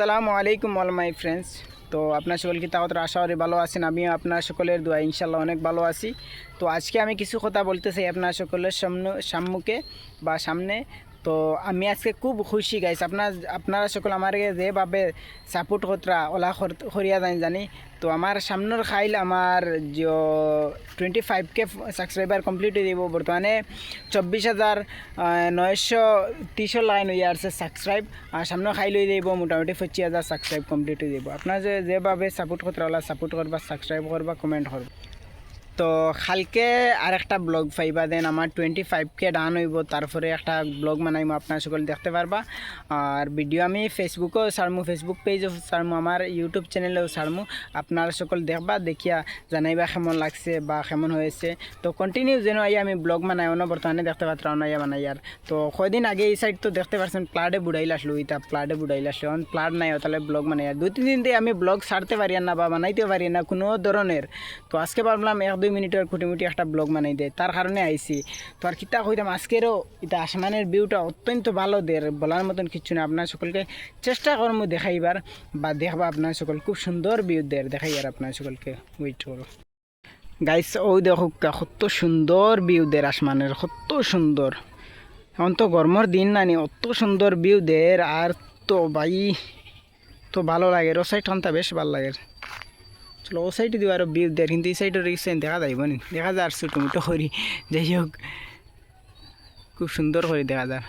আসসালামু আলাইকুম all my friends. তো আপনার সকলকে তো আশা করি ভালো আছেন? আমিও আপনার সকলের দোয়া ইনশাল্লাহ অনেক ভালো আছি। তো আজকে আমি কিছু কথা বলতে চাই আপনার সকলের সামনে সম্মুখে বা সামনে। তো আমি আজকে খুব খুশি গাইছি আপনার, আপনারা সকল আমার যেভাবে সাপোর্ট কতরা ওলা করিয়া জানি জানি। তো আমার সামনের খাইল আমার যে twenty five K subscriber complete হয়ে যাব। বর্তমানে চব্বিশ হাজার নয়শো তিরিশো লাইন হয়ে আসছে সাবস্ক্রাইব আর সামনে খাইল হয়ে যাব, মোটামুটি পঁচিশ হাজার সাবস্ক্রাইব কমপ্লিট হয়ে যাব। আপনার যে, যেভাবে সাপোর্ট করতে ওলা সাপোর্ট করবা সাবস্ক্রাইব করবা কমেন্ট করবা তো কালকে আর একটা ব্লগ পাইবা দেন, আমার টোয়েন্টি ফাইভ কে ডান হইব, তারপরে একটা ব্লগ বানাইমো, আপনার সকল দেখতে পারবা। আর ভিডিও আমি ফেসবুকেও ছাড়মু ফেসবুক পেজও ছাড়মু আমার ইউটিউব চ্যানেলেও ছাড়মু আপনারা সকল দেখবা, দেখিয়া জানাইবা কেমন লাগছে বা কেমন হয়েছে। তো কন্টিনিউ যেন আই আমি ব্লগ বানাই না বর্তমানে দেখতে পাত্রা না বানাই আর। তো কয়দিন আগে এই সাইড তো দেখতে পারছেন প্লাডে বুড়াইল আসলো ইতা প্লাডে বুড়াইল আসলো এখন প্লাড নাই তাহলে ব্লগ বানাই আর। দুই তিন দিন দিয়ে আমি ব্লগ ছাড়তে পারি না বা বানাইতে পারি না, কোনো ধরনের। তো আজকে ভাবলাম, এক দুই মিনিটের খুঁটিমুটি একটা ব্লগ বানাই দেয় তার কারণে আইছি। তো আর কিতা কইতাম আজকেরও এটা আসমানের ভিউটা অত্যন্ত ভালো দের বলার মতন কিছু না আপনার সকলকে চেষ্টা করব দেখাইবার বা দেখবা আপনার সকল খুব সুন্দর ভিউ দের দেখাই আর আপনার সকলকে। ওয়েট করো গাইস ও দেখো কত সুন্দর ভিউ দের আসমানের কত সুন্দর এখন তো গরমের দিন নানি অত সুন্দর ভিউ দের আর তো ভাই, তো ভালো লাগে সাইড ঠান্ডা বেশ ভালো লাগে। চলো, ও সাইডে দিব আরও বিল দেয়, কিন্তু এই সাইডের রিক্সা দেখা যাইব নি দেখা যায় আর ছোটো করি। যাই হোক, খুব সুন্দর করে দেখা যায়।